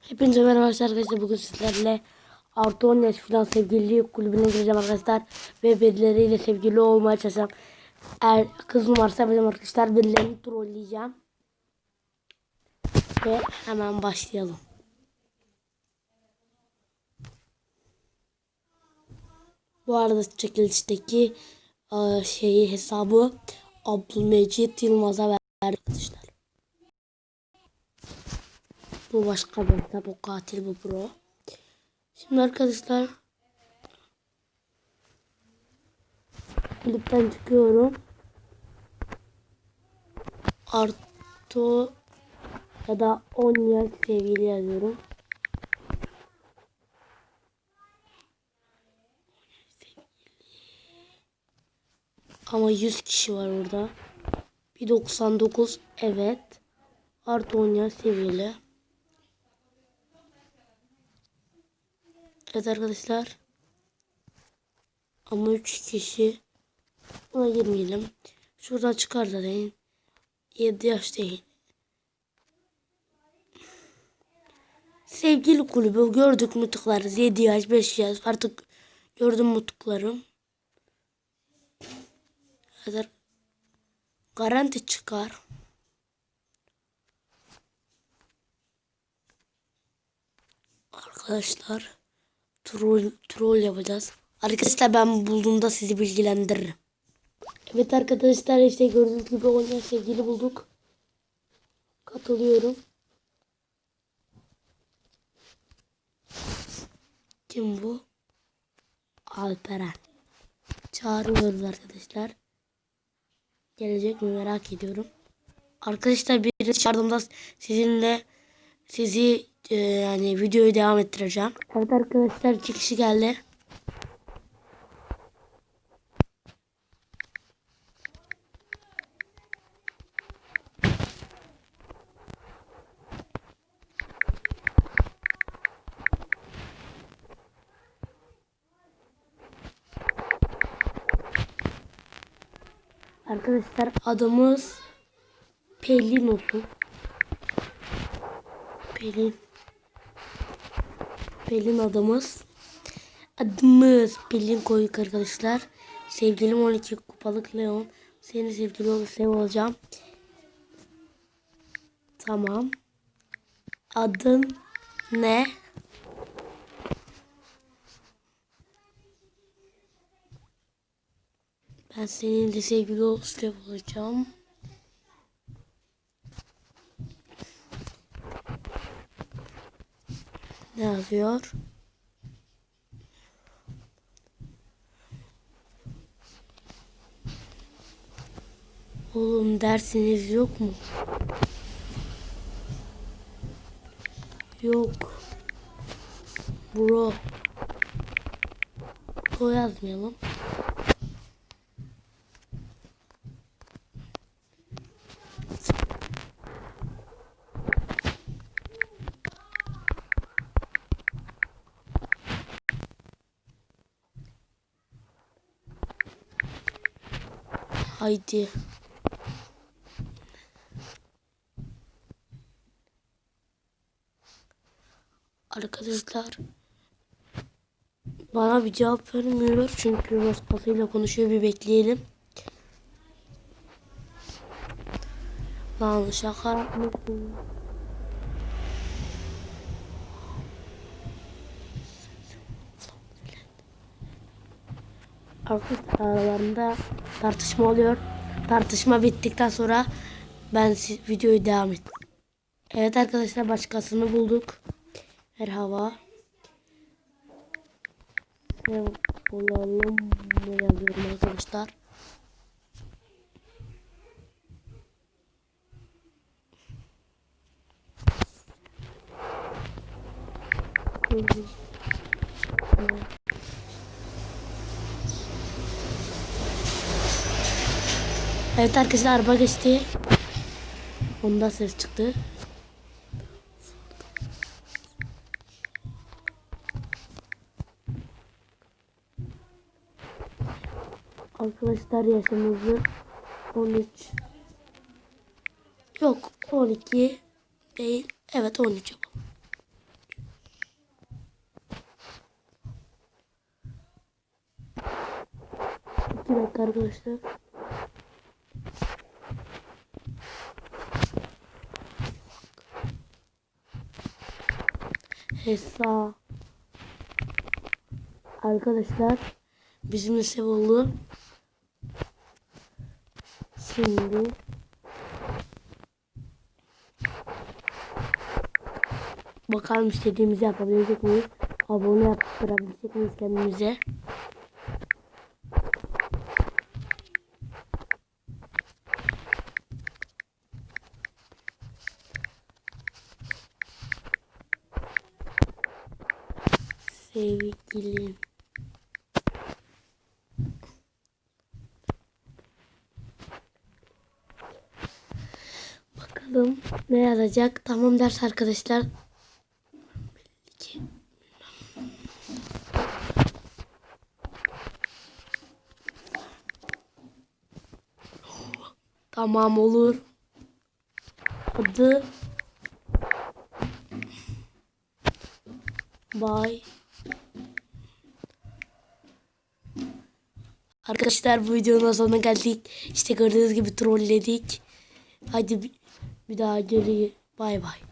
Hepinize merhaba arkadaşlar. Bugün sizlerle Artı 10 yaş filan sevgili kulübüne gireceğim arkadaşlar. Ve birileriyle sevgili olmaya çalışacağım. Eğer kız numarası yapacağım arkadaşlar. Birilerini trolleyeceğim. Ve hemen başlayalım. Bu arada çekilişteki şeyi hesabı Abdülmecit Yılmaz'a verdi arkadaşlar. Bu başka hesap. O katil bu pro. Şimdi arkadaşlar kulüpten çıkıyorum. Arto ya da 10 yer sevgili yazıyorum. Ama 100 kişi var orada. 1.99 evet. Artı 10 yer seviyeli. Evet arkadaşlar. Ama 3 kişi. Buna girmeyelim. Şuradan çıkar zaten. 7 yaş değil. Sevgili kulübü gördük mü tıklarız. 7 yaş 5 yaş artık gördüm mü tıklarım. Evet. Garanti çıkar. Arkadaşlar troll troll yapacağız. Arkadaşlar ben bulduğumda sizi bilgilendiririm. Evet arkadaşlar işte gördüğünüz gibi oynayan sevgili bulduk. Katılıyorum. Kim bu? Alperen. Çağırıyoruz arkadaşlar. Gelecek mi merak ediyorum. Arkadaşlar bir çağırdığımda sizinle sizi e, yani videoyu devam ettireceğim. Evet arkadaşlar iki kişi geldi. Arkadaşlar adımız Pelin olsun. Pelin. Pelin adımız. Adımız Pelin koyduk arkadaşlar. Sevgilim 12 kupalık Leon. Seni sevgili olup sev olacağım. Tamam. Adın ne? Ben seninle sevgili olacağım. Ne yazıyor? Oğlum dersiniz yok mu? Yok. Bro. Bro yazmayalım. Haydi. Arkadaşlar bana bir cevap vermiyor çünkü başkasıyla konuşuyor bir bekleyelim. Lan şaka yapmışsın. Arkadaşlar aralarında tartışma oluyor. Tartışma bittikten sonra ben videoyu devam et. Evet arkadaşlar başkasını bulduk. Merhaba. Ne olalım ne yazıyorum arkadaşlar. Evet arkadaşlar araba geçti. Onda ses çıktı. Arkadaşlar yaşımızı 13 Yok 12 değil. Evet 13 yapalım. Bir dakika arkadaşlar. Hesa. Arkadaşlar bizim nasip. Şimdi bakalım istediğimizi yapabilecek miyiz? Abone yaptırabilecek miyiz kendimize? Sevgilim. Bakalım ne yazacak? Tamam ders arkadaşlar. Tamam olur. Adı Bye. Arkadaşlar bu videonun sonuna geldik. İşte gördüğünüz gibi trolledik. Hadi bir, daha geri bay bay.